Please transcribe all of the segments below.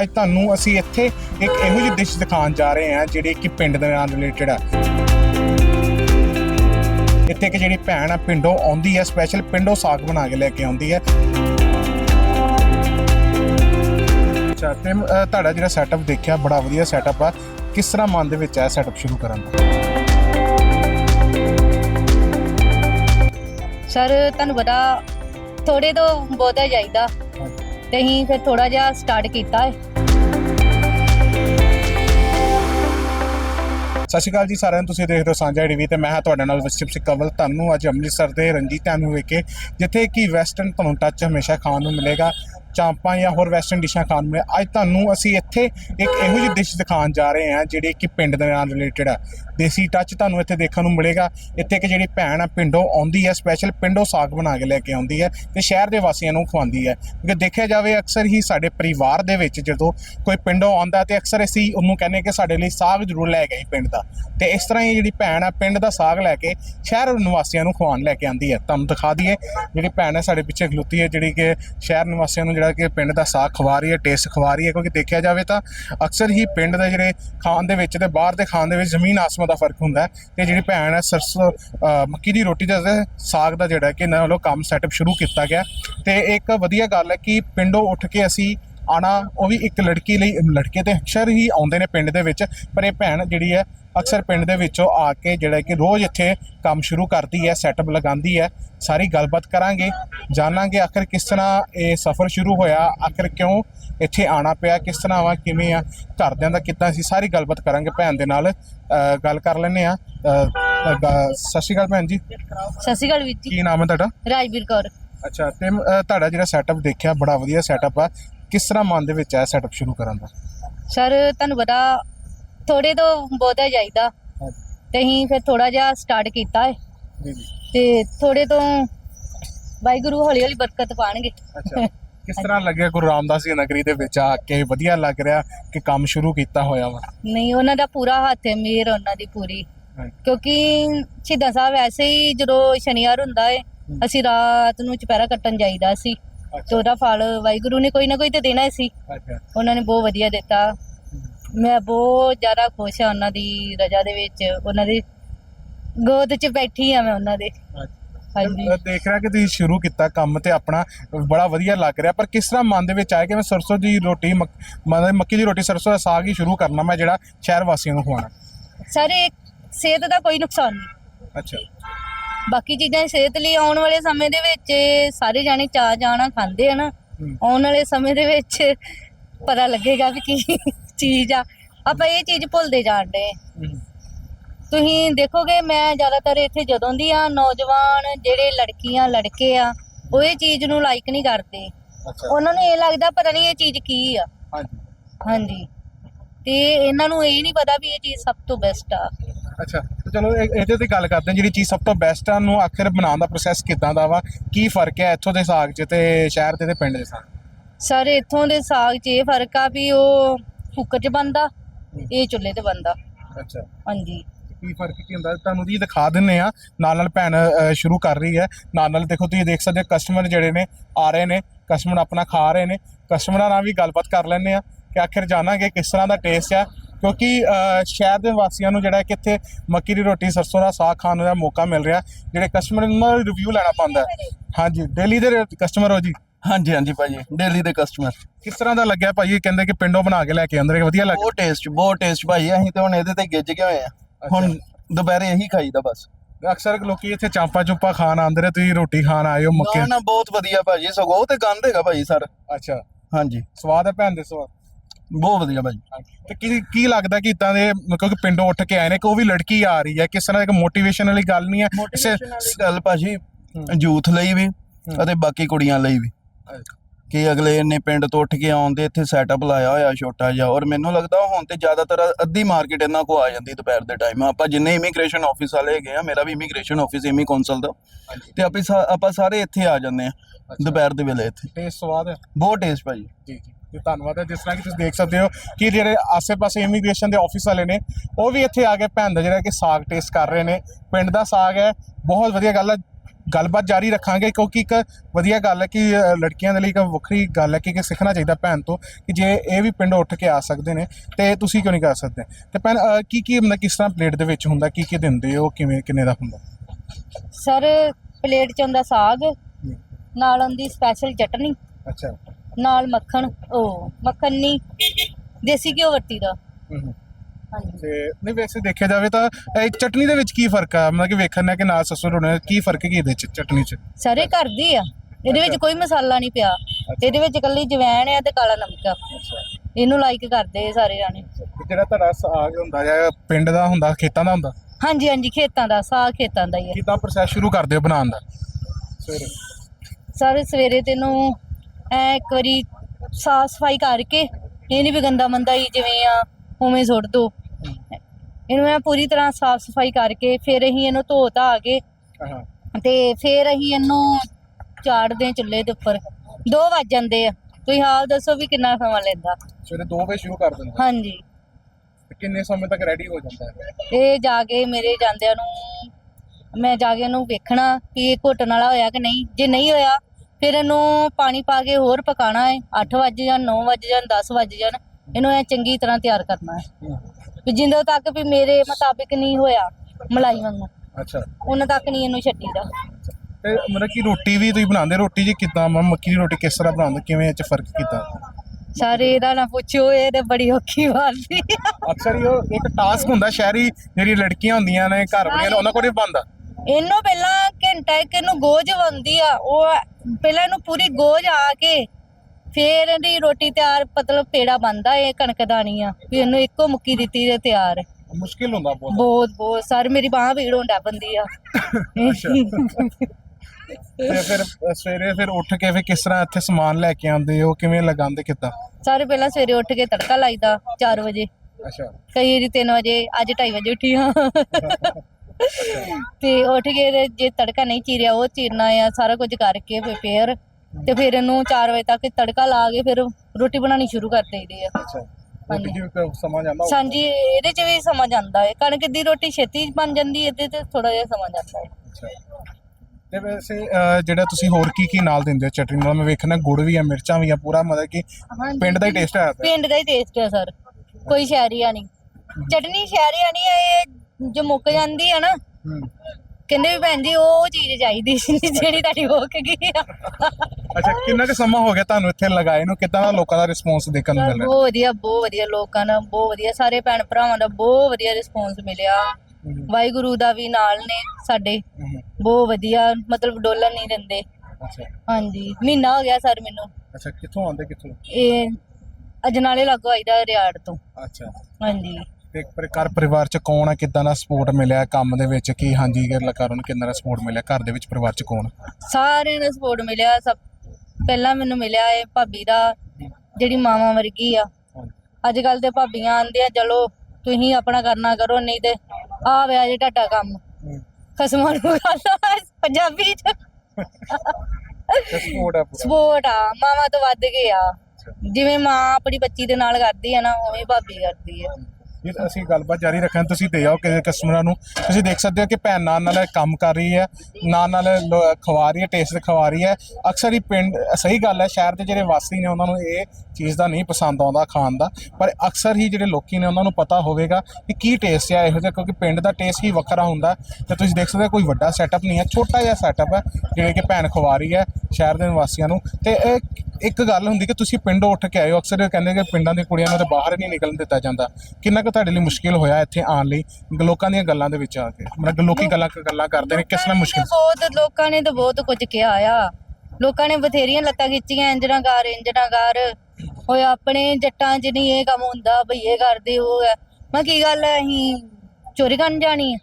ਅੱਜ ਤੁਹਾਨੂੰ ਅਸੀਂ ਇੱਥੇ ਇੱਕ ਇਹੋ ਜਿਹੀ ਡਿਸ਼ ਦਿਖਾਉਣ ਜਾ ਰਹੇ ਹਾਂ ਜਿਹੜੀ ਕਿ ਪਿੰਡ ਦੇ ਨਾਲ ਰਿਲੇਟਡ ਆ। ਇੱਥੇ ਇੱਕ ਜਿਹੜੀ ਭੈਣ ਆ ਪਿੰਡੋਂ ਆਉਂਦੀ ਹੈ ਸਪੈਸ਼ਲ ਪਿੰਡੋਂ ਸਾਗ ਬਣਾ ਕੇ ਲੈ ਕੇ ਆਉਂਦੀ ਹੈ ਅੱਛਾ ਤੇ ਅ, ਤੁਹਾਡਾ ਜਿਹੜਾ ਸੈਟਅਪ ਦੇਖਿਆ ਬੜਾ ਵਧੀਆ ਸੈਟਅਪ ਆ। ਕਿਸ ਤਰ੍ਹਾਂ ਮਨ ਦੇ ਵਿੱਚ ਆਇਆ ਸੈਟਅਪ ਸ਼ੁਰੂ ਕਰਨ ਦਾ? ਸਰ ਤੁਹਾਨੂੰ ਪਤਾ ਥੋੜੇ ਤੋਂ ਬਹੁਤਾ ਚਾਹੀਦਾ ਤੇ ਅਸੀਂ ਫਿਰ ਥੋੜਾ ਜਿਹਾ ਸਟਾਰਟ ਕੀਤਾ ਹੈ ਸਤਿ ਸ਼੍ਰੀ ਅਕਾਲ ਜੀ ਸਾਰਿਆਂ ਨੂੰ, ਤੁਸੀਂ ਦੇਖ ਰਹੇ ਹੋ ਸਾਂਝਾ ਟੀਵੀ ਤੇ ਮੈਂ ਹਾਂ ਤੁਹਾਡੇ ਨਾਲ ਵਸਿਪ ਸਿੰਘ ਕਵਲ ਤੁਹਾਨੂੰ ਅੱਜ ਅੰਮ੍ਰਿਤਸਰ ਦੇ ਰਣਜੀਤ ਟੈਮ ਵਿਖੇ, ਜਿੱਥੇ ਕਿ ਵੈਸਟਰਨ ਤੁਹਾਨੂੰ ਟੱਚ ਹਮੇਸ਼ਾ ਖਾਣ ਨੂੰ ਮਿਲੇਗਾ। ਚਾਂਪਾਂ ਜਾਂ ਹੋਰ ਵੈਸਟਰਨ ਡਿਸ਼ਾਂ ਖਾਣ ਨੂੰ ਮਿਲਿਆ। ਅੱਜ ਤੁਹਾਨੂੰ ਅਸੀਂ ਇੱਥੇ ਇੱਕ ਇਹੋ ਜਿਹੀ ਡਿਸ਼ ਦਿਖਾਉਣ ਜਾ ਰਹੇ ਹਾਂ, ਜਿਹੜੀ ਕਿ ਪਿੰਡ ਦੇ ਨਾਲ ਰਿਲੇਟਡ ਆ। ਦੇਸੀ ਟੱਚ ਤੁਹਾਨੂੰ ਇੱਥੇ ਦੇਖਣ ਨੂੰ ਮਿਲੇਗਾ। ਇੱਥੇ ਇੱਕ ਜਿਹੜੀ ਭੈਣ ਆ, ਪਿੰਡੋਂ ਆਉਂਦੀ ਹੈ ਸਪੈਸ਼ਲ ਪਿੰਡੋਂ ਸਾਗ ਬਣਾ ਕੇ ਲੈ ਕੇ ਆਉਂਦੀ ਹੈ ਤੇ ਸ਼ਹਿਰ ਦੇ ਵਾਸੀਆਂ ਨੂੰ ਖਵਾਉਂਦੀ ਹੈ। ਕਿਉਂਕਿ ਦੇਖਿਆ ਜਾਵੇ, ਅਕਸਰ ਹੀ ਸਾਡੇ ਪਰਿਵਾਰ ਦੇ ਵਿੱਚ ਜਦੋਂ ਕੋਈ ਪਿੰਡੋਂ ਆਉਂਦਾ ਤੇ ਅਕਸਰ ਅਸੀਂ ਉਹਨੂੰ ਕਹਿੰਦੇ ਕਿ ਸਾਡੇ ਲਈ ਸਾਗ ਜ਼ਰੂਰ ਲੈ ਕੇ ਆਈ ਪਿੰਡ ਦਾ। ਤੇ ਇਸ ਤਰ੍ਹਾਂ ਹੀ ਜਿਹੜੀ ਭੈਣ ਆ, ਪਿੰਡ ਦਾ ਸਾਗ ਲੈ ਕੇ ਸ਼ਹਿਰ ਨਿਵਾਸੀਆਂ ਨੂੰ ਖਵਾਉਣ ਲੈ ਕੇ ਆਉਂਦੀ ਹੈ। ਤੁਹਾਨੂੰ ਦਿਖਾ ਦਈਏ, ਜਿਹੜੀ ਭੈਣ ਹੈ, ਸਾਡੇ ਪਿੱਛੇ ਖਲੋਤੀ ਹੈ, ਜਿਹੜੀ ਕਿ ਸ਼ਹਿਰ ਨਿਵਾਸੀਆਂ ਨੂੰ ਜਿਹੜਾ ਕਿ ਪਿੰਡ ਦਾ ਸਾਗ ਖਵਾ ਰਹੀ ਹੈ, ਟੇਸਟ ਖਵਾ ਰਹੀ ਹੈ, ਕਿਉਂਕਿ ਦੇਖਿਆ ਜਾਵੇ ਤਾਂ ਅਕਸਰ ਹੀ ਪਿੰਡ ਦੇ ਜਿਹੜੇ ਖਾਣ ਦੇ ਵਿੱਚ ਤੇ ਬਾਹਰ ਦੇ ਖਾਣ ਦੇ ਵਿੱਚ ਜ਼ਮੀਨ ਆਸਮਾਂ ਦਾ ਫ਼ਰਕ ਹੁੰਦਾ ਹੈ ਤੇ ਜਿਹੜੀ ਭੈਣ ਹੈ ਸਰਸੋਂ ਮੱਕੀ ਦੀ ਰੋਟੀ ਦਾ ਸਾਗ ਦਾ ਜਿਹੜਾ ਕਿ ਇਹਨਾਂ ਵੱਲੋਂ ਕੰਮ ਸੈਟਅਪ ਸ਼ੁਰੂ ਕੀਤਾ ਗਿਆ ਤੇ ਇੱਕ ਵਧੀਆ ਗੱਲ ਹੈ ਕਿ ਪਿੰਡੋਂ ਉੱਠ ਕੇ ਅਸੀਂ ਆਣਾ ਉਹ ਵੀ ਇੱਕ ਲੜਕੀ ਲਈ ਲੜਕੇ ਤੇ ਅਕਸਰ ਹੀ ਆਉਂਦੇ ਨੇ ਪਿੰਡ ਦੇ ਵਿੱਚ ਪਰ ਇਹ ਭੈਣ ਜਿਹੜੀ ਹੈ ਅਕਸਰ ਪਿੰਡ ਦੇ ਵਿੱਚੋਂ ਆ ਕੇ ਜਿਹੜਾ ਕਿ ਰੋਜ਼ ਇੱਥੇ ਕੰਮ ਸ਼ੁਰੂ ਕਰਦੀ ਹੈ ਸੈਟਅਪ ਲਗਾਉਂਦੀ ਹੈ ਸਾਰੀ ਗੱਲਬਾਤ ਕਰਾਂਗੇ ਜਾਣਾਂਗੇ ਆਖਰ ਕਿਸ ਤਰ੍ਹਾਂ ਇਹ ਸਫ਼ਰ ਸ਼ੁਰੂ ਹੋਇਆ ਆਖਰ ਕਿਉਂ ਇੱਥੇ ਆਣਾ ਪਿਆ ਕਿਸ ਤਰ੍ਹਾਂ ਵਾ ਕਿਵੇਂ ਆ ਘਰਦਿਆਂ ਦਾ ਕਿੱਦਾਂ ਸੀ ਸਾਰੀ ਗੱਲਬਾਤ ਕਰਾਂਗੇ ਭੈਣ ਦੇ ਨਾਲ ਗੱਲ ਕਰ ਲੈਂਦੇ ਆ ਸਤਿ ਸ਼੍ਰੀ ਅਕਾਲ ਭੈਣ ਜੀ। ਸਤਿ ਸ਼੍ਰੀ ਅਕਾਲ ਵੀਰ ਜੀ। ਕੀ ਨਾਮ ਹੈ ਤੁਹਾਡਾ? ਰਾਜਵੀਰ ਕੌਰ। ਅੱਛਾ ਤੇ ਤੁਹਾਡਾ ਜਿਹੜਾ ਸੈਟਅਪ ਦੇਖਿਆ ਬੜਾ ਵਧੀਆ ਸੈਟਅਪ ਆ ਕਿਸ ਤਰ੍ਹਾਂ ਮਨ ਦੇ ਵਿੱਚ ਆਇਆ ਸੈਟਅਪ ਸ਼ੁਰੂ ਕਰਨ ਦਾ? ਸਰ ਤੁਹਾਨੂੰ ਪਤਾ ਥੋੜੇ ਤੋਂ ਬਹੁਤਾ ਚਾਹੀਦਾ। ਤੇ ਅਸੀਂ ਫਿਰ ਥੋੜਾ ਜਿਹਾ ਸਟਾਰਟ ਕੀਤਾ ਹੈ ਜੀ ਜੀ। ਤੇ ਥੋੜੇ ਤੋਂ ਵਾਹਿਗੁਰੂ ਹੌਲੀ ਹੌਲੀ ਬਰਕਤ ਪਾਣਗੇ। ਅੱਛਾ। ਕਿਸ ਤਰ੍ਹਾਂ ਲੱਗਿਆ ਗੁਰੂ ਰਾਮਦਾਸ ਜੀ ਨਗਰੀ ਦੇ ਵਿੱਚ ਆ ਕੇ? ਵਧੀਆ ਲੱਗ ਰਿਹਾ ਕਿ ਕੰਮ ਸ਼ੁਰੂ ਕੀਤਾ ਹੋਇਆ ਵਾ? ਨਹੀਂ ਉਹਨਾਂ ਦਾ ਪੂਰਾ ਹੱਥ ਹੈ ਮੇਰ ਉਹਨਾਂ ਦੀ ਪੂਰੀ। ਕਿਉਂਕਿ ਸ਼ਹੀਦਾਂ ਸਾਹਿਬ ਐਸੇ ਹੀ ਜਦੋਂ ਸ਼ਨੀਵਾਰ ਹੁੰਦਾ ਹੈ। ਅਸੀਂ ਰਾਤ ਨੂੰ ਚੁਪਹਿਰਾ ਕੱਟਣ ਜਾਈਦਾ ਸੀ। ਤੇ ਉਹਦਾ ਫਲ ਵਾਹਿਗੁਰੂ ਨੇ ਕੋਈ ਨਾ ਕੋਈ ਤੇ ਦੇਣਾ ਹੀ ਸੀ। ਅੱਛਾ। ਉਹਨਾਂ ਨੇ ਬਹੁਤ ਵਧੀਆ ਦਿੱਤਾ। ਮੈਂ ਬਹੁਤ ਜ਼ਿਆਦਾ ਖੁਸ਼ ਹਾਂ ਉਹਨਾਂ ਦੀ ਰਜਾ ਦੇ ਵਿੱਚ। ਉਹਨਾਂ ਦੀ ਗੋਦ 'ਚ ਬੈਠੀ ਆ ਮੈਂ ਉਹਨਾਂ ਦੇ। ਹਾਂਜੀ। ਦੇਖ ਰਿਹਾ ਕਿ ਤੁਸੀਂ ਸ਼ੁਰੂ ਕੀਤਾ ਕੰਮ ਤੇ ਆਪਣਾ ਬੜਾ ਵਧੀਆ ਲੱਗ ਰਿਹਾ। ਪਰ ਕਿਸ ਤਰ੍ਹਾਂ ਮਨ ਦੇ ਵਿੱਚ ਆਇਆ ਕਿ ਮੈਂ ਸਰਸੋਂ ਦੀ ਰੋਟੀ ਮੱਕ- ਮਤਲਬ ਮੱਕੀ ਦੀ ਰੋਟੀ ਸਰਸੋਂ ਦਾ ਸਾਗ ਹੀ ਸ਼ੁਰੂ ਕਰਨਾ ਮੈਂ ਜਿਹੜਾ ਸ਼ਹਿਰ ਵਾਸੀਆਂ ਨੂੰ ਖਵਾਉਣਾ? ਸਾਰੇ ਸਿਹਤ ਦਾ ਕੋਈ ਨੁਕਸਾਨ ਨਹੀਂ। ਅੱਛਾ। ਬਾਕੀ ਚੀਜ਼ਾਂ ਸਿਹਤ ਲਈ ਆਉਣ ਵਾਲੇ ਸਮੇਂ ਦੇ ਵਿੱਚ ਸਾਰੇ ਜਾਣੇ ਚਾਹ ਜਾਣਾ ਖਾਂਦੇ ਆ ਨਾ। ਆਉਣ ਵਾਲੇ ਸਮੇਂ ਦੇ ਵਿੱਚ ਪਤਾ ਲੱਗੇਗਾ ਵੀ ਕੀ ਚੀਜ਼ ਆ। ਆਪਾਂ ਇਹ ਚੀਜ਼ ਭੁੱਲਦੇ ਜਾਣ ਡੇ ਤੁਸੀਂ ਦੇਖੋਗੇ ਮੈਂ ਜ਼ਿਆਦਾਤਰ ਇੱਥੇ ਜਦੋਂ ਦੀ ਆ ਨੌਜਵਾਨ ਜਿਹੜੇ ਲੜਕੀਆਂ ਲੜਕੇ ਆ ਉਹ ਇਹ ਚੀਜ਼ ਨੂੰ ਲਾਈਕ ਨਹੀਂ ਕਰਦੇ। ਉਹਨਾਂ ਨੂੰ ਇਹ ਲੱਗਦਾ ਪਤਾ ਨਹੀਂ ਇਹ ਚੀਜ਼ ਕੀ ਆ। ਹਾਂਜੀ। ਹਾਂਜੀ। ਤੇ ਇਹਨਾਂ ਨੂੰ ਇਹ ਨਹੀਂ ਪਤਾ ਵੀ ਇਹ ਚੀਜ਼ ਸਭ ਤੋਂ ਬੈਸਟ ਆ। ਅੱਛਾ ਤੇ ਚਲੋ ਇਹ- ਇਹਦੇ ਤੇ ਗੱਲ ਕਰਦੇ ਹਾਂ ਜਿਹੜੀ ਚੀਜ਼ ਸਭ ਤੋਂ ਬੈਸਟ ਆ ਨੂੰ ਆਖਿਰ ਬਣਾਉਣ ਦਾ ਪ੍ਰੋਸੈਸ ਕਿਦਾਂ ਦਾ ਵਾ? ਕੀ ਫ਼ਰਕ ਹੈ ਇੱਥੋਂ ਦੇ ਸਾਗ 'ਚ ਤੇ ਸ਼ਹਿਰ ਦੇ ਤੇ ਪਿੰਡ ਦੇ ਸਾਗ? ਸਰ ਇੱਥੋਂ ਦੇ ਸਾਗ 'ਚ ਇਹ ਫ਼ਰਕ ਆ ਵੀ ਉਹ ਕੁੱਕਰ 'ਚ ਬਣਦਾ ਇਹ ਚੁੱਲ੍ਹੇ ਤੇ ਬਣਦਾ। ਅੱਛਾ। ਹਾਂਜੀ। ਕੀ ਫ਼ਰਕ ਕੀ ਹੁੰਦਾ? ਤੁਹਾਨੂੰ ਜੀ ਦਿਖਾ ਦਿੰਨੇ ਆ ਨਾਲ ਨਾਲ ਭੈਣ ਅ, ਸ਼ੁਰੂ ਕਰ ਰਹੀ ਹੈ। ਨਾਲ ਨਾਲ ਦੇਖੋ ਤੁਸੀਂ ਦੇਖ ਸਕਦੇ ਕਸਟਮਰ ਜਿਹੜੇ ਨੇ ਆ ਰਹੇ ਨੇ। ਕਸਟਮਰ ਆਪਣਾ ਖਾ ਰਹੇ ਨੇ। ਕਸਟਮਰਾਂ ਨਾਲ ਵੀ ਗੱਲਬਾਤ ਕਰ ਲੈਂਦੇ ਆ ਕਿ ਆਖਿਰ ਜਾਣਾਂਗੇ ਕਿਸ ਤਰ੍ਹਾਂ ਦਾ ਟੇਸਟ ਆ। ਕਿਉਂਕਿ ਸ਼ਹਿਰ ਦੇ ਵਾਸੀਆਂ ਨੂੰ ਜਿਹੜਾ ਕਿ ਇੱਥੇ ਮੱਕੀ ਦੀ ਰੋਟੀ ਸਰਸੋਂ ਦਾ ਸਾਗ ਖਾਣ ਦਾ ਮੌਕਾ ਮਿਲ ਰਿਹਾ ਜਿਹੜੇ ਕਸਟਮਰ ਦਾ ਰਿਵਿਊ ਲੈਣਾ ਪੈਂਦਾ। ਹਾਂਜੀ ਡੇਲੀ ਦੇ ਕਸਟਮਰ ਹੋ ਜੀ? ਹਾਂਜੀ ਹਾਂਜੀ ਭਾਜੀ ਦਿੱਲੀ ਦੇ ਕਸਟਮਰ ਕਿਸ ਤਰ੍ਹਾਂ ਦਾ ਲੱਗਿਆ ਭਾਜੀ? ਕਹਿੰਦੇ ਕਿ ਪਿੰਡੋਂ ਬਣਾ ਕੇ ਲੈ ਕੇ ਆਂਦੇ ਵਧੀਆ ਲੱਗ ਬਹੁਤ ਟੇਸਟ ਬਹੁਤ ਟੇਸਟ ਭਾਜੀ ਅਸੀਂ ਤੇ ਹੁਣ ਇਹਦੇ ਤੇ ਗਿੱਜ ਗਏ ਹੋਏ ਆ। ਹੁਣ ਦੁਪਹਿਰੇ ਇਹੀ ਖਾਈਦਾ ਬਸ। ਅਕਸਰ ਲੋਕੀ ਇੱਥੇ ਚਾਂਪਾ ਚੁੱਪਾ ਖਾਣ ਆਉਂਦੇ ਨੇ ਤੁਸੀਂ ਰੋਟੀ ਖਾਣ ਆਏ ਹੋ ਮੱਕੇ। ਨਾ ਨਾ ਬਹੁਤ ਵਧੀਆ ਭਾਜੀ ਸਗੋਂ ਉਹ ਤੇ ਗੰਦ ਹੈਗਾ ਭਾਜੀ ਸਰ। ਅੱਛਾ। ਹਾਂਜੀ। ਸਵਾਦ ਹੈ ਭੈਣ ਦੇ ਸਵਾਦ? ਬਹੁਤ ਵਧੀਆ ਭਾਜੀ ਤੇ ਕੀ ਕੀ ਲੱਗਦਾ ਕਿ ਇਦਾਂ ਦੇ ਕਿਉਂਕਿ ਪਿੰਡੋਂ ਉੱਠ ਕੇ ਆਏ ਨੇ ਕਿ ਉਹ ਵੀ ਲੜਕੀ ਆ ਰਹੀ ਹੈ ਕਿਸ ਤਰ੍ਹਾਂ ਇੱਕ ਮੋਟੀਵੇਸ਼ਨ ਵਾਲੀ ਗੱਲ ਨਹੀਂ ਹੈ ਇਸੇ- ਗੱਲ ਭਾਜੀ ਯੂਥ ਲਈ ਵੀ ਅਤੇ ਬਾਕੀ ਕੁੜੀਆਂ ਲਈ ਵੀ। ਕਿ ਅਗਲੇ ਇੰਨੇ ਪਿੰਡ ਤੋਂ ਉੱਠ ਕੇ ਆਉਂਦੇ ਇੱਥੇ ਸੈਟਅਪ ਲਾਇਆ ਹੋਇਆ ਛੋਟਾ ਜਿਹਾ ਔਰ ਮੈਨੂੰ ਲੱਗਦਾ ਹੁਣ ਤੇ ਜ਼ਿਆਦਾਤਰ ਅੱਧੀ ਮਾਰਕੀਟ ਇਹਨਾਂ ਕੋ ਆ ਜਾਂਦੀ ਦੁਪਹਿਰ ਦੇ ਟਾਈਮ ਆਪਾਂ ਜਿੰਨੇ ਇਮੀਗ੍ਰੇਸ਼ਨ ਆਫਿਸ ਵਾਲੇ ਹੈਗੇ ਆ ਮੇਰਾ ਵੀ ਇਮੀਗ੍ਰੇਸ਼ਨ ਆਫਿਸ ਇਮੀ ਕੌਂਸਲ ਦਾ। ਤੇ ਆਪਾਂ ਆਪਾਂ ਸਾਰੇ ਇੱਥੇ ਆ ਜਾਂਦੇ ਆ ਦੁਪਹਿਰ ਦੇ ਵੇਲੇ ਇੱਥੇ। ਟੇਸਟ ਸਵਾਦ ਹੈ। ਬਹੁਤ ਟੇਸਟ ਭਾਜੀ। ਜੀ ਜੀ। ਤੇ ਧੰਨਵਾਦ ਹੈ। ਜਿਸ ਤਰ੍ਹਾਂ ਕਿ ਤੁਸੀਂ ਦੇਖ ਸਕਦੇ ਹੋ ਕਿ ਜਿਹੜੇ ਆਸੇ-ਪਾਸੇ ਇਮੀਗ੍ਰੇਸ਼ਨ ਦੇ ਆਫਿਸ ਵਾਲੇ ਨੇ ਉਹ ਵੀ ਇੱਥੇ ਆ ਕੇ ਭੈਣ ਦਾ ਜਿਹੜਾ ਕਿ ਸਾਗ ਟੇਸਟ ਕਰ ਰਹੇ ਨੇ। ਪਿੰਡ ਦਾ ਸਾਗ ਹੈ ਬਹੁਤ ਵਧੀਆ ਗੱਲ ਹੈ। ਗੱਲਬਾਤ ਜਾਰੀ ਰੱਖਾਂਗੇ ਕਿਉਂਕਿ ਇੱਕ ਵਧੀਆ ਗੱਲ ਹੈ ਕਿ ਲੜਕੀਆਂ ਦੇ ਲਈ ਇੱਕ ਵੱਖਰੀ ਗੱਲ ਹੈ ਕਿ ਕਿ ਸਿੱਖਣਾ ਚਾਹੀਦਾ ਭੈਣ ਤੋਂ ਕਿ ਜੇ ਇਹ ਵੀ ਪਿੰਡ ਉੱਠ ਕੇ ਆ ਸਕਦੇ ਨੇ ਤੇ ਤੁਸੀਂ ਕਿਉਂ ਨਹੀਂ ਕਰ ਸਕਦੇ? ਤੇ ਭੈਣ ਕੀ ਕੀ ਮਤਲਬ ਕਿਸ ਤਰ੍ਹਾਂ ਪਲੇਟ ਦੇ ਵਿੱਚ ਹੁੰਦਾ ਕੀ ਕੀ ਦਿੰਦੇ ਹੋ ਕਿਵੇਂ ਕਿੰਨੇ ਦਾ ਹੁੰਦਾ? ਸਰ ਪਲੇਟ ਚ ਹੁੰਦਾ ਸਾਗ ਨਾਲ ਹੁੰਦੀ ਸਪੈਸ਼ਲ ਚਟਨੀ। ਅੱਛਾ। ਨਾਲ ਮੱਖਣ ਉਹ ਮੱਖਣ ਨਹੀਂ ਦੇਸੀ ਘਿਓ ਵਰਤੀ ਦਾ। ਹਾਂਜੀ। ਤੇ ਨਹੀਂ ਵੈਸੇ ਦੇਖਿਆ ਜਾਵੇ ਤਾਂ ਇਹ ਚਟਨੀ ਦੇ ਵਿੱਚ ਕੀ ਫ਼ਰਕ ਆ? ਮਤਲਬ ਕਿ ਵੇਖਣ ਕਿ ਨਾਲ ਸਸੁਰ ਹੋਣੇ ਕੀ ਫ਼ਰਕ ਕੀ ਇਹਦੇ ਚ ਚਟਨੀ ਚ? ਸਾਰੇ ਘਰ ਦੀ ਆ। ਇਹਦੇ ਵਿੱਚ ਕੋਈ ਮਸਾਲਾ ਨਹੀਂ ਪਿਆ। ਇਹਦੇ ਵਿੱਚ ਇਕੱਲੀ ਜਵੈਣ ਆ ਤੇ ਕਾਲਾ ਨਮਕ ਆ। ਇਹਨੂੰ ਲਾਈਕ ਕਰਦੇ ਆ ਸਾਰੇ ਜਾਣੇ। ਤੇ ਜਿਹੜਾ ਤੁਹਾਡਾ ਸਾਗ ਹੁੰਦਾ ਜਾਂ ਪਿੰਡ ਦਾ ਹੁੰਦਾ ਖੇਤਾਂ ਦਾ ਹੁੰਦਾ? ਹਾਂਜੀ ਹਾਂਜੀ ਖੇਤਾਂ ਦਾ ਸਾਗ ਖੇਤਾਂ ਦਾ ਹੀ ਆ। ਕਿਦਾਂ ਪ੍ਰੋਸੈਸ ਸ਼ੁਰੂ ਕਰਦੇ ਹੋ ਬਣਾਉਣ ਦਾ? ਸਵੇਰੇ। ਸਾਰੇ ਸਵੇਰੇ ਤੈਨੂੰ ਐ ਇੱਕ ਵਾਰੀ ਸਾਫ਼ ਸਫ਼ਾਈ ਕਰਕੇ ਇਹ ਨਹੀਂ ਵੀ ਗੰਦਾ ਮੰਦਾ ਹੀ ਜਿਵੇਂ ਆ ਉਵੇਂ ਸੁੱਟ ਦੋ। ਇਹਨੂੰ ਮੈਂ ਪੂਰੀ ਤਰ੍ਹਾਂ ਸਾਫ਼ ਸਫ਼ਾਈ ਕਰਕੇ ਫਿਰ ਅਸੀਂ ਇਹਨੂੰ ਧੋ ਧਾ ਕੇ ਹਾਂ। ਤੇ ਫਿਰ ਅਸੀਂ ਇਹਨੂੰ ਚਾੜਦੇ ਹਾਂ ਚੁੱਲ੍ਹੇ ਦੇ ਉੱਪਰ। 2 ਵੱਜ ਜਾਂਦੇ ਆ। ਤੁਸੀਂ ਹਾਲ ਦੱਸੋ ਵੀ ਕਿੰਨਾ ਸਮਾਂ ਲੈਂਦਾ। ਸਵੇਰੇ 2 ਵਜੇ ਸ਼ੁਰੂ ਕਰ ਦਿੰਦੇ। ਹਾਂਜੀ। ਤੇ ਕਿੰਨੇ ਸਮੇਂ ਤੱਕ ਰੈਡੀ ਹੋ ਜਾਂਦਾ ਹੈ? ਇਹ ਜਾ ਕੇ ਮੇਰੇ ਜਾਂਦਿਆਂ ਨੂੰ ਮੈਂ ਜਾ ਕੇ ਇਹਨੂੰ ਵੇਖਣਾ ਕਿ ਇਹ ਘੁੱਟਣ ਵਾਲਾ ਹੋਇਆ ਕਿ ਨਹੀਂ। ਜੇ ਨਹੀਂ ਹੋਇਆ ਫਿਰ ਇਹਨੂੰ ਪਾਣੀ ਪਾ ਕੇ ਹੋਰ ਪਕਾਣਾ ਹੈ। 8 ਵਜੇ ਜਾਂ 9 ਵਜੇ ਜਾਂ 10 ਵਜੇ ਜਾਣ। ਇਹਨੂੰ ਐ ਚੰਗੀ ਤਰ੍ਹਾਂ ਤਿਆਰ ਕਰਨਾ ਹੈ। ਵੀ ਜਿੰਦੋਂ ਤੱਕ ਵੀ ਮੇਰੇ ਮੁਤਾਬਿਕ ਨਹੀਂ ਹੋਇਆ ਮਲਾਈ ਵਾਂਗੂ ਅੱਛਾ। ਉਹਨਾਂ ਤੱਕ ਨਹੀਂ ਇਹਨੂੰ ਛੱਡੀਦਾ। ਤੇ ਮਤਲਬ ਕਿ ਰੋਟੀ ਵੀ ਤੁਸੀਂ ਬਣਾਉਂਦੇ ਰੋਟੀ ਜੀ ਕਿਦਾਂ? ਮੱਕੀ ਦੀ ਰੋਟੀ ਕਿਸ ਤਰ੍ਹਾਂ ਬਣਾਉਂਦੇ? ਕਿਵੇਂ ਇਹ ਚ ਫ਼ਰਕ ਕੀਤਾ? ਸਾਰੇ ਇਹਦਾ ਨਾ ਪੁੱਛੋ ਇਹ ਤੇ ਬੜੀ ਔਖੀ ਵਾਲੀ ਅਕਸਰ ਹੀ ਉਹ ਇੱਕ ਟਾਸਕ ਹੁੰਦਾ ਸ਼ਹਿਰੀ ਜਿਹੜੀ ਲੜਕੀਆਂ ਹੁੰਦੀਆਂ ਨੇ ਘਰ ਵਾਲੀਆਂ ਨੇ ਉਹਨਾਂ ਕੋਲ ਹੀ ਬੰਦਾ ਇਹਨੂੰ ਪਹਿਲਾਂ ਘੰਟਾ ਇੱਕ ਇਹਨੂੰ ਗੋਝ ਵੰਦੀ ਆ ਉਹ ਪਹਿਲਾਂ ਇਹਨੂੰ ਪੂਰੀ ਗੋਝ ਆ ਕੇ ਫੇਰ ਇਹਦੀ ਰੋਟੀ ਤਿਆਰ ਮਤਲਬ ਪੇੜਾ ਬੰਦਾ ਇਹ ਕਣਕ ਦਾਣੀ ਆ ਵੀ ਇਹਨੂੰ ਇੱਕੋ ਮੁੱਕੀ ਦਿੱਤੀ ਤੇ ਤਿਆਰ। ਮੁਸ਼ਕਿਲ ਹੁੰਦਾ ਬਹੁਤ। ਬਹੁਤ ਬਹੁਤ ਸਰ ਮੇਰੀ ਬਾਹ ਪੀੜ ਹੁੰਦਾ ਬੰਦੀ ਆ। ਤੇ ਫਿਰ ਅ, ਸਵੇਰੇ ਫਿਰ ਉੱਠ ਕੇ ਫਿਰ ਕਿਸ ਤਰ੍ਹਾਂ ਇੱਥੇ ਸਮਾਨ ਲੈ ਕੇ ਆਉਂਦੇ ਹੋ? ਕਿਵੇਂ ਲਗਾਉਂਦੇ ਕਿੱਦਾਂ? ਸਾਰੇ ਪਹਿਲਾਂ ਸਵੇਰੇ ਉੱਠ ਕੇ ਤੜਕਾ ਲਾਈਦਾ 4 ਵਜੇ। ਅੱਛਾ। ਕਈ ਵਾਰੀ 3 ਵਜੇ ਅੱਜ 2:30 ਵਜੇ ਉੱਠੀ ਹਾਂ। ਤੇ ਉੱਠ ਕੇ ਜੇ ਤੜਕਾ ਨਹੀਂ ਚੀਰਿਆ ਉਹ ਚੀਰਨਾ ਆ ਸਾਰਾ ਕੁਝ ਕਰਕੇ ਪ੍ਰਪੇਅਰ ਤੇ ਫਿਰ ਇਹਨੂੰ 4 ਵਜੇ ਤੱਕ ਤੜਕਾ ਲਾ ਕੇ ਫਿਰ ਰੋਟੀ ਬਣਾਉਣੀ ਸ਼ੁਰੂ ਕਰ ਦੇਈਦੀ ਆ। ਅੱਛਾ ਹਾਂਜੀ। ਰੋਟੀ ਦੀ ਵੀ ਸਮਾਂ ਜਾਂਦਾ ਹੋਊ। ਸਾਂਜੀ ਇਹਦੇ ਚ ਵੀ ਸਮਾਂ ਜਾਂਦਾ ਹੈ ਕਣਕ ਦੀ ਰੋਟੀ ਛੇਤੀ ਬਣ ਜਾਂਦੀ ਹੈ ਇਹਦੇ ਤੇ ਥੋੜਾ ਜਿਹਾ ਸਮਾਂ ਜਾਂਦਾ ਹੈ ਅੱਛਾ। ਤੇ ਵੈਸੇ ਜਿਹੜਾ ਤੁਸੀਂ ਹੋਰ ਕੀ ਕੀ ਨਾਲ ਦਿੰਦੇ ਹੋ? ਚਟਨੀ ਨਾਲ ਮੈਂ ਵੇਖਣਾ ਗੁੜ ਵੀ ਆ ਮਿਰਚਾਂ ਵੀ ਆ ਪੂਰਾ ਮਤਲਬ ਕਿ ਪਿੰਡ ਦਾ ਹੀ ਟੇਸਟ ਹੈ ਪਿੰਡ ਦਾ ਹੀ ਟੇਸਟ ਹੈ ਸਰ। ਕੋਈ ਸ਼ਹਿਰੀਆ ਨਹੀਂ। ਚਟਨੀ ਸ਼ਹਿਰੀਆ ਨਹੀਂ ਹੈ ਇਹ ਜੋ ਮੁੱਕ ਜਾਂਦੀ ਹੈ ਨਾ ਕਹਿੰਦੇ ਵੀ ਭੈਣ ਜੀ ਉਹ ਚੀਜ਼ ਚਾਹੀਦੀ ਸੀ ਜਿਹੜੀ ਤੁਹਾਡੀ ਮੁੱਕ ਗਈ ਆ। ਅੱਛਾ ਕਿੰਨਾ ਕੁ ਸਮਾਂ ਹੋ ਗਿਆ ਤੁਹਾਨੂੰ ਇੱਥੇ ਲਗਾਏ ਨੂੰ? ਕਿੱਦਾਂ ਦਾ ਲੋਕਾਂ ਦਾ ਰਿਸਪੌਂਸ ਦੇਖਣ ਨੂੰ ਮਿਲ ਰਿਹਾ ਬਹੁਤ ਵਧੀਆ ਬਹੁਤ ਵਧੀਆ ਲੋਕਾਂ ਦਾ ਬਹੁਤ ਵਧੀਆ। ਸਾਰੇ ਭੈਣ ਭਰਾਵਾਂ ਦਾ ਬਹੁਤ ਵਧੀਆ ਰਿਸਪੌਂਸ ਮਿਲਿਆ। ਵਾਹਿਗੁਰੂ ਦਾ ਵੀ ਨਾਲ ਨੇ ਸਾਡੇ। ਬਹੁਤ ਵਧੀਆ ਮਤਲਬ ਡੋਲਣ ਨਹੀਂ ਦਿੰਦੇ। ਅੱਛਾ। ਹਾਂਜੀ ਮਹੀਨਾ ਹੋ ਗਿਆ ਸਰ ਮੈਨੂੰ। ਅੱਛਾ ਕਿੱਥੋਂ ਆਉਂਦੇ ਕਿੱਥੋਂ? ਇਹ ਅਜਨਾਲੇ ਲਾਗੋ ਆਈਦਾ ਰਿਆੜ ਤੋਂ। ਅੱਛਾ। ਹਾਂਜੀ। ਤੇ ਪਰ ਘਰ ਪਰਿਵਾਰ ਚ ਕੌਣ ਆ? ਕਿੱਦਾਂ ਦਾ ਸਪੋਰਟ ਮਿਲਿਆ ਕੰਮ ਦੇ ਵਿੱਚ? ਕੀ ਹਾਂਜੀ ਗੱਲ ਕਰਨ ਨੂੰ ਕਿੰਨਾ ਦਾ ਸਪੋਰਟ ਮਿਲਿਆ ਘਰ ਦੇ ਵਿੱਚ ਪਰਿਵਾਰ ਚ ਕੌਣ? ਸਾਰਿਆਂ ਦਾ ਸਪੋਰਟ ਮਿਲਿਆ ਸਭ ਪਹਿਲਾਂ ਮੈਨੂੰ ਮਿਲਿਆ ਇਹ ਭਾਬੀ ਦਾ ਜਿਹੜੀ ਮਾਵਾਂ ਵਰਗੀ ਆ। ਅੱਜ ਕੱਲ ਤੇ ਭਾਬੀਆਂ ਆਂਦੀਆਂ ਚਲੋ ਤੁਸੀਂ ਆਪਣਾ ਕਰਨਾ ਕਰੋ ਨਹੀਂ ਤੇ ਆ ਵਿਆ ਜੇ ਤੁਹਾਡਾ ਕੰਮ। ਖਸਮਾਂ ਨੂੰ ਪੰਜਾਬੀ ਚ। ਸਪੋਰਟ ਆ ਪੂਰਾ। ਸਪੋਰਟ ਆ ਮਾਵਾਂ ਤੋਂ ਵੱਧ ਕੇ ਆ। ਜਿਵੇਂ ਮਾਂ ਆਪਣੀ ਬੱਚੀ ਦੇ ਨਾਲ ਕਰਦੀ ਆ ਨਾ ਉਵੇਂ ਭਾਬੀ ਕਰਦੀ ਆ। ਜੇ ਅਸੀਂ ਗੱਲਬਾਤ ਜਾਰੀ ਰੱਖਾਂ, ਤੁਸੀਂ ਦੇ ਆਓ ਕਿਸੇ ਕਸਟਮਰਾਂ ਨੂੰ। ਤੁਸੀਂ ਦੇਖ ਸਕਦੇ ਹੋ ਕਿ ਭੈਣ ਨਾਲ ਨਾਲ ਕੰਮ ਕਰ ਰਹੀ ਹੈ, ਨਾਲ ਨਾਲ ਲੋ- ਖਵਾ ਰਹੀ ਹੈ ਟੇਸਟ ਖਵਾ ਰਹੀ ਹੈ। ਅਕਸਰ ਹੀ ਪਿੰਡ, ਸਹੀ ਗੱਲ ਹੈ, ਸ਼ਹਿਰ ਦੇ ਜਿਹੜੇ ਵਾਸੀ ਨੇ ਉਹਨਾਂ ਨੂੰ ਇਹ ਚੀਜ਼ ਦਾ ਨਹੀਂ ਪਸੰਦ ਆਉਂਦਾ ਖਾਣ ਦਾ। ਪਰ ਅਕਸਰ ਹੀ ਜਿਹੜੇ ਲੋਕੀ ਨੇ ਉਹਨਾਂ ਨੂੰ ਪਤਾ ਹੋਵੇਗਾ ਕਿ ਕੀ ਟੇਸਟ ਹੈ ਇਹੋ ਜਿਹਾ, ਕਿਉਂਕਿ ਪਿੰਡ ਦਾ ਟੇਸਟ ਹੀ ਵੱਖਰਾ ਹੁੰਦਾ ਹੈ। ਤੇ ਤੁਸੀਂ ਦੇਖ ਸਕਦੇ ਹੋ ਕੋਈ ਵੱਡਾ ਸੈਟਅਪ ਨਹੀਂ ਹੈ, ਛੋਟਾ ਜਿਹਾ ਸੈਟਅਪ ਹੈ, ਜਿਵੇਂ ਕਿ ਭੈਣ ਖਵਾ ਰਹੀ ਹੈ ਸ਼ਹਿਰ ਦੇ ਨਿਵਾਸੀਆਂ ਨੂੰ। ਤੇ ਇਹ ਇੱਕ ਗੱਲ ਹੁੰਦੀ ਕਿ ਤੁਸੀਂ ਪਿੰਡੋਂ ਉੱਠ ਕੇ ਆਏ ਹੋ ਅਕਸਰ ਇਹ ਕਹਿੰਦੇ ਕਿ ਪਿੰਡਾਂ ਦੀਆਂ ਕੁੜੀਆਂ ਨੂੰ ਤਾਂ ਬਾਹਰ ਨਹੀਂ ਨਿਕਲਣ ਦਿੱਤਾ ਜਾਂਦਾ। ਕਿੰਨਾ ਕੁ ਤੁਹਾਡੇ ਲਈ ਮੁਸ਼ਕਿਲ ਹੋਇਆ ਇੱਥੇ ਆਉਣ ਲਈ ਲੋਕਾਂ ਦੀਆਂ ਗੱਲਾਂ ਦੇ ਵਿੱਚ ਆ ਕੇ? ਮਤਲਬ ਲੋਕੀ ਗੱਲਾਂ ਗੱਲਾਂ ਕਰਦੇ ਨੇ ਕਿਸ ਤਰ੍ਹਾਂ ਮੁਸ਼ਕਿਲ? ਬਹੁਤ ਲੋਕਾਂ ਨੇ ਤਾਂ ਬਹੁਤ ਕੁਝ ਕਿਹਾ ਆ। ਲੋਕਾਂ ਨੇ ਬਥੇਰੀਆਂ ਲੱਤਾਂ ਖਿੱਚੀਆਂ ਇੰਜਣਾ ਕਰ ਇੰਜਣਾ ਕਰ ਓਏ ਆਪਣੇ ਜੱਟਾਂ 'ਚ ਨਹੀਂ ਇਹ ਕੰਮ ਹੁੰਦਾ ਭਈਏ ਕਰਦੇ ਉਹ ਹੈ। ਮੈਂ ਕੀ ਗੱਲ ਹੈ ਅਸੀਂ ਚੋਰੀ ਕਰਨ ਜਾਣੀ ਹੈ।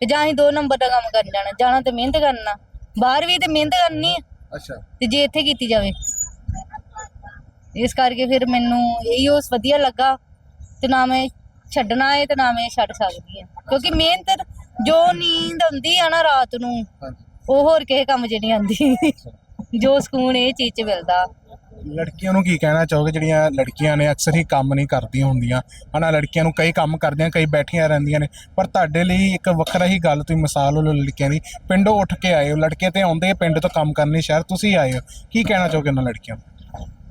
ਤੇ ਜਾਂ ਅਸੀਂ ਦੋ ਨੰਬਰ ਦਾ ਕੰਮ ਕਰਨ ਜਾਣਾ ਜਾਣਾ ਤੇ ਮਿਹਨਤ ਕਰਨਾ। ਬਾਹਰ ਵੀ ਤੇ ਮਿਹਨਤ ਕਰਨੀ ਹੈ। ਅੱਛਾ। ਤੇ ਜੇ ਇੱਥੇ ਕੀਤੀ ਜਾਵੇ। ਇਸ ਕਰਕੇ ਫਿਰ ਮੈਨੂੰ ਇਹੀ ਉਸ ਵਧੀਆ ਲੱਗਾ ਤੇ ਨਾ ਮੈਂ ਛੱਡਣਾ ਹੈ ਤੇ ਨਾ ਮੈਂ ਛੱਡ ਸਕਦੀ ਹਾਂ ਕਿਉਂਕਿ ਮਿਹਨਤ ਜੋ ਨੀਂਦ ਆਉਂਦੀ ਆ ਨਾ ਰਾਤ ਨੂੰ ਉਹ ਹੋਰ ਕਿਸੇ ਕੰਮ 'ਚ ਨਹੀਂ ਆਉਂਦੀ। ਜੋ ਸਕੂਨ ਇਹ ਚੀਜ਼ 'ਚ ਮਿਲਦਾ। ਲੜਕੀਆਂ ਨੂੰ ਕੀ ਕਹਿਣਾ ਚਾਹੋਗੇ? ਜਿਹੜੀਆਂ ਲੜਕੀਆਂ ਨੇ ਅਕਸਰ ਹੀ ਕੰਮ ਨਹੀਂ ਕਰਦੀਆਂ ਹੁੰਦੀਆਂ। ਹਨਾ ਲੜਕੀਆਂ ਨੂੰ ਕਈ ਕੰਮ ਕਰਦੀਆਂ ਕਈ ਬੈਠੀਆਂ ਰਹਿੰਦੀਆਂ ਨੇ। ਪਰ ਤੁਹਾਡੇ ਲਈ ਇੱਕ ਵੱਖਰਾ ਹੀ ਗੱਲ ਤੁਸੀਂ ਮਿਸਾਲ ਹੋ ਲੜਕੀਆਂ ਦੀ। ਪਿੰਡੋਂ ਉੱਠ ਕੇ ਆਏ ਹੋ। ਲੜਕੇ ਤੇ ਆਉਂਦੇ ਪਿੰਡ ਤੋਂ ਕੰਮ ਕਰਨੇ ਸ਼ਹਿਰ ਤੁਸੀਂ ਆਏ ਹੋ। ਕੀ ਕਹਿਣਾ ਚਾਹੋਗੇ ਉਹਨਾਂ ਲੜਕੀਆਂ ਨੂੰ?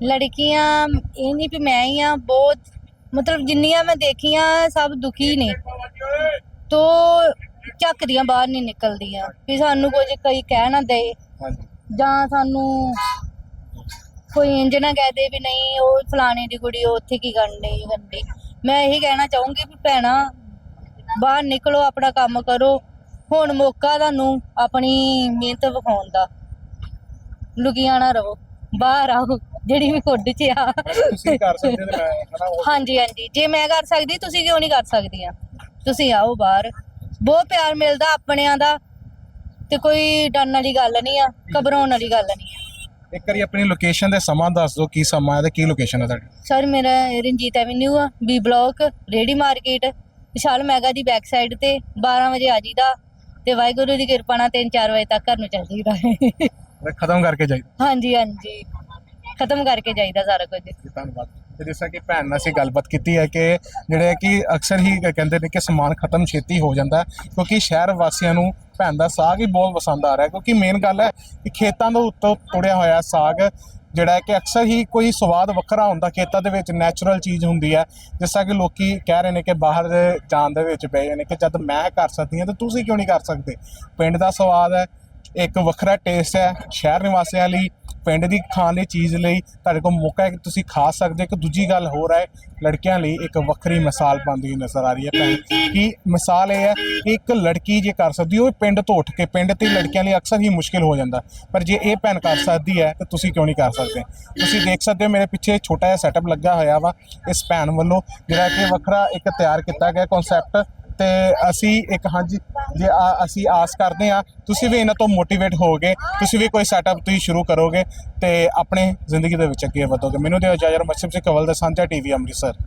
ਲੜਕੀਆਂ ਇਹ ਨਹੀਂ ਵੀ ਮੈਂ ਹੀ ਆ ਬਹੁਤ ਮਤਲਬ ਜਿੰਨੀਆਂ ਮੈਂ ਦੇਖੀਆਂ ਸਭ ਦੁਖੀ ਨੇ। ਤੋ ਚੱਕ ਦੀਆਂ ਬਾਹਰ ਨਹੀਂ ਨਿਕਲਦੀਆਂ ਵੀ ਸਾਨੂੰ ਕੁਝ ਕਈ ਕਹਿ ਨਾ ਦੇ। ਜਾਂ ਸਾਨੂੰ ਕੋਈ ਇੰਜ ਨਾ ਕਹਿ ਦੇ ਵੀ ਨਹੀਂ ਉਹ ਫਲਾਣੇ ਦੀ ਕੁੜੀ ਉਹ ਉੱਥੇ ਕੀ ਕਰਨ ਡਈ ਗੰਦੀ ਮੈਂ ਇਹੀ ਕਹਿਣਾ ਚਾਹੂੰਗੀ ਵੀ ਭੈਣਾ ਬਾਹਰ ਨਿਕਲੋ ਆਪਣਾ ਕੰਮ ਕਰੋ। ਹੁਣ ਮੌਕਾ ਤੁਹਾਨੂੰ ਆਪਣੀ ਮਿਹਨਤ ਵਿਖਾਉਣ ਦਾ। ਲੁਕੀਆਂ ਨਾ ਰਹੋ ਬਾਹਰ ਆਓ। ਜਿਹੜੀ ਵੀ ਖੁੱਡ 'ਚ ਆ। ਤੁਸੀਂ ਕਰ ਸਕਦੇ ਹੋ ਤੇ ਮੈਂ ਹਨਾ ਉਹ- ਹਾਂਜੀ ਹਾਂਜੀ। ਜੇ ਮੈਂ ਕਰ ਸਕਦੀ ਤੁਸੀਂ ਕਿਉਂ ਨਹੀਂ ਕਰ ਸਕਦੀਆਂ ਤੁਸੀਂ ਆਓ ਬਾਹਰ। ਬਹੁਤ ਪਿਆਰ ਮਿਲਦਾ ਆਪਣਿਆਂ ਦਾ। ਤੇ ਕੋਈ ਡਰਨ ਵਾਲੀ ਗੱਲ ਨਹੀਂ ਆ ਘਬਰਾਉਣ ਵਾਲੀ ਗੱਲ ਨਹੀਂ ਆ। ਇੱਕ ਵਾਰੀ ਆਪਣੀ ਲੋਕੇਸ਼ਨ ਤੇ ਸਮਾਂ ਦੱਸ ਦਿਓ ਕੀ ਸਮਾਂ ਹੈ ਤੇ ਕੀ ਲੋਕੇਸ਼ਨ ਹੈ ਤੁਹਾਡੀ? ਸਰ ਮੇਰਾ ਰਣਜੀਤ ਐਵਨਿਊ ਆ B block ready market Vishal mega ਦੀ ਬੈਕ ਸਾਈਡ ਤੇ 12 ਵਜੇ ਆ ਜੀਦਾ ਤੇ ਵਾਹਿਗੁਰੂ ਦੀ ਕਿਰਪਾ ਨਾਲ 3-4 ਵਜੇ ਤੱਕ ਘਰ ਨੂੰ ਚੱਲ ਜੀਦਾ ਖਤਮ ਕਰਕੇ ਜਾਈ ਹਾਂਜੀ ਹਾਂਜੀ। ਖਤਮ ਕਰਕੇ ਜਾਈਦਾ ਸਾਰਾ ਕੁਝ। ਜੀ, ਧੰਨਵਾਦ। ਤੇ ਜਿਸ ਤਰ੍ਹਾਂ ਕਿ ਭੈਣ ਨਾਲ ਅਸੀਂ ਗੱਲਬਾਤ ਕੀਤੀ ਹੈ ਕਿ ਜਿਹੜੇ ਕਿ ਅਕਸਰ ਹੀ ਕਹਿੰਦੇ ਨੇ ਕਿ ਸਮਾਨ ਖਤਮ ਛੇਤੀ ਹੋ ਜਾਂਦਾ ਕਿਉਂਕਿ ਸ਼ਹਿਰ ਵਾਸੀਆਂ ਨੂੰ ਭੈਣ ਦਾ ਸਾਗ ਹੀ ਬਹੁਤ ਪਸੰਦ ਆ ਰਿਹਾ ਕਿਉਂਕਿ ਮੇਨ ਗੱਲ ਹੈ ਕਿ ਖੇਤਾਂ ਦੇ ਉੱਤੋਂ ਤੋੜਿਆ ਹੋਇਆ ਸਾਗ ਜਿਹੜਾ ਹੈ ਕਿ ਅਕਸਰ ਹੀ ਕੋਈ ਸਵਾਦ ਵੱਖਰਾ ਹੁੰਦਾ ਖੇਤਾਂ ਦੇ ਵਿੱਚ ਨੈਚੁਰਲ ਚੀਜ਼ ਹੁੰਦੀ ਹੈ। ਜਿਸ ਤਰ੍ਹਾਂ ਕਿ ਲੋਕੀ ਕਹਿ ਰਹੇ ਨੇ ਕਿ ਬਾਹਰ ਦੇ ਜਾਣ ਦੇ ਵਿੱਚ ਪਏ ਨੇ ਕਿ ਜਦ ਮੈਂ ਕਰ ਸਕਦੀ ਹਾਂ ਤਾਂ ਤੁਸੀਂ ਕਿਉਂ ਨਹੀਂ ਕਰ ਸਕਦੇ? ਪਿੰਡ ਦਾ ਸਵਾਦ ਹੈ ਇੱਕ ਵੱਖਰਾ ਟੇਸਟ ਹੈ ਸ਼ਹਿਰ ਨਿਵਾਸੀਆਂ ਲਈ ਪਿੰਡ ਦੀ ਖਾਣ ਦੀ ਚੀਜ਼ ਲਈ ਤੁਹਾਡੇ ਕੋਲ ਮੌਕਾ ਹੈ ਕਿ ਤੁਸੀਂ ਖਾ ਸਕਦੇ ਹੋ। ਇੱਕ ਦੂਜੀ ਗੱਲ ਹੋਰ ਹੈ, ਲੜਕੀਆਂ ਲਈ ਇੱਕ ਵੱਖਰੀ ਮਿਸਾਲ ਬਣਦੀ ਹੋਈ ਨਜ਼ਰ ਆ ਰਹੀ ਹੈ ਭੈਣ ਕਿ ਮਿਸਾਲ ਇਹ ਹੈ ਕਿ ਇੱਕ ਲੜਕੀ ਜੇ ਕਰ ਸਕਦੀ ਉਹ ਪਿੰਡ ਤੋਂ ਉੱਠ ਕੇ, ਪਿੰਡ ਤੇ ਲੜਕੀਆਂ ਲਈ ਅਕਸਰ ਹੀ ਮੁਸ਼ਕਿਲ ਹੋ ਜਾਂਦਾ। ਪਰ ਜੇ ਇਹ ਭੈਣ ਕਰ ਸਕਦੀ ਹੈ, ਤਾਂ ਤੁਸੀਂ ਕਿਉਂ ਨਹੀਂ ਕਰ ਸਕਦੇ? ਤੁਸੀਂ ਦੇਖ ਸਕਦੇ ਹੋ, ਮੇਰੇ ਪਿੱਛੇ ਛੋਟਾ ਜਿਹਾ ਸੈਟਅਪ ਲੱਗਾ ਹੋਇਆ ਵਾ ਇਸ ਭੈਣ ਵੱਲੋਂ, ਜਿਹੜਾ ਕਿ ਵੱਖਰਾ ਇੱਕ ਤਿਆਰ ਕੀਤਾ ਗਿਆ ਕਨਸੈਪਟ ਤੇ ਅਸੀਂ ਇੱਕ, ਹਾਂਜੀ, ਜੇ ਆ- ਅਸੀਂ ਆਸ ਕਰਦੇ ਹਾਂ, ਤੁਸੀਂ ਵੀ ਇਹਨਾਂ ਤੋਂ ਮੋਟੀਵੇਟ ਹੋਗੇ ਤੁਸੀਂ ਵੀ ਕੋਈ ਸੈਟਅਪ ਤੁਸੀਂ ਸ਼ੁਰੂ ਕਰੋਗੇ ਤੇ ਆਪਣੇ ਜ਼ਿੰਦਗੀ ਦੇ ਵਿੱਚ ਅੱਗੇ ਵਧੋਗੇ। ਮੈਨੂੰ ਦਿਓ ਇਜਾਜ਼ਤ ਮਸ਼ਰਫ ਸਿੰਘ ਕਵਲ ਦਾ ਸਾਂਝਾ ਟੀਵੀ ਅੰਮ੍ਰਿਤਸਰ।